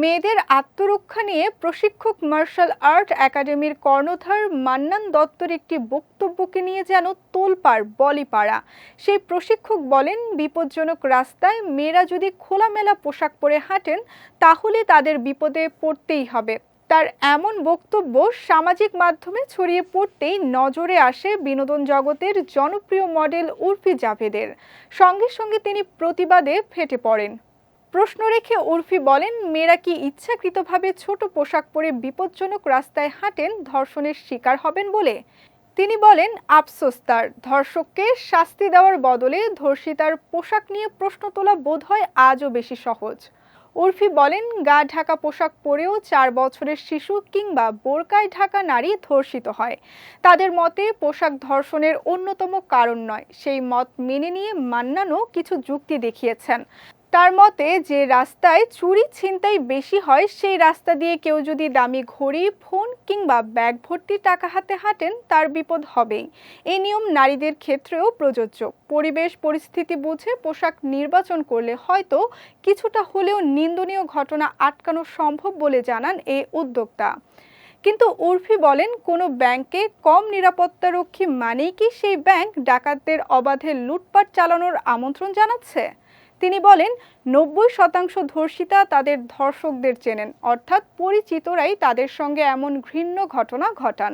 মেয়েদের আত্মরক্ষা নিয়ে প্রশিক্ষক মার্শাল আর্ট একাডেমির কর্ণধার মান্নান দত্তর একটি বক্তব্যকে নিয়ে যেন তোলপাড়, বলিপাড়া। সেই প্রশিক্ষক বলেন, বিপজ্জনক রাস্তায় মেয়েরা যদি খোলামেলা পোশাক পরে হাঁটেন, তাহলে তাদের বিপদে পড়তেই হবে। তার এমন বক্তব্য সামাজিক মাধ্যমে ছড়িয়ে পড়তেই নজরে আসে বিনোদন জগতের জনপ্রিয় মডেল উর্ফি জাভেদের। সঙ্গে সঙ্গে তিনি প্রতিবাদে ফেটে পড়েন। প্রশ্ন রেখে উর্ফি বলেন, মেয়েরা কি ইচ্ছাকৃতভাবে ছোট পোশাক পরে বিপজ্জনক রাস্তায় হাঁটেন? ধর্ষণের শিকার হবেন বলে। তিনি বলেন, আফসোস তার। ধর্ষককে শাস্তি দেওয়ার বদলে ধর্ষিতার পোশাক নিয়ে প্রশ্ন তোলা বোধ হয় আজও বেশি সহজ। উর্ফি বলেন, গা ঢাকা পোশাক পরেও চার বছরের শিশু কিংবা বোরকায় ঢাকা নারী ধর্ষিত হয়। তাদের মতে পোশাক ধর্ষণের অন্যতম কারণ নয়। সেই মত মেনে নিয়ে মান্নানও কিছু যুক্তি দেখিয়েছেন। তার মতে যে রাস্তায় চুরি ছিনতাই বেশি হয়, সেই রাস্তা দিয়ে কেউ যদি দামি ঘড়ি, ফোন কিংবা ব্যাগ ভর্তি টাকা হাতে হাঁটেন, তার বিপদ হবেই। এই নিয়ম নারীদের ক্ষেত্রেও প্রযোজ্য। পরিবেশ, পরিস্থিতি বুঝে পোশাক নির্বাচন করলে হয়তো কিছুটা হলেও নিন্দনীয় ঘটনা আটকানো সম্ভব বলে জানান এই উদ্যোক্তা। কিন্তু উর্ফি বলেন, কোনো ব্যাংকে কম নিরাপত্তারক্ষী মানেই কি সেই ব্যাংক ডাকাতদের অবাধে লুটপাট চালানোর আমন্ত্রণ জানাচ্ছে? তিনি বলেন, নব্বই শতাংশ ধর্ষিতা তাদের ধর্ষকদের চেনেন, অর্থাৎ পরিচিতরাই তাদের সঙ্গে এমন ঘৃণ্য ঘটনা ঘটান।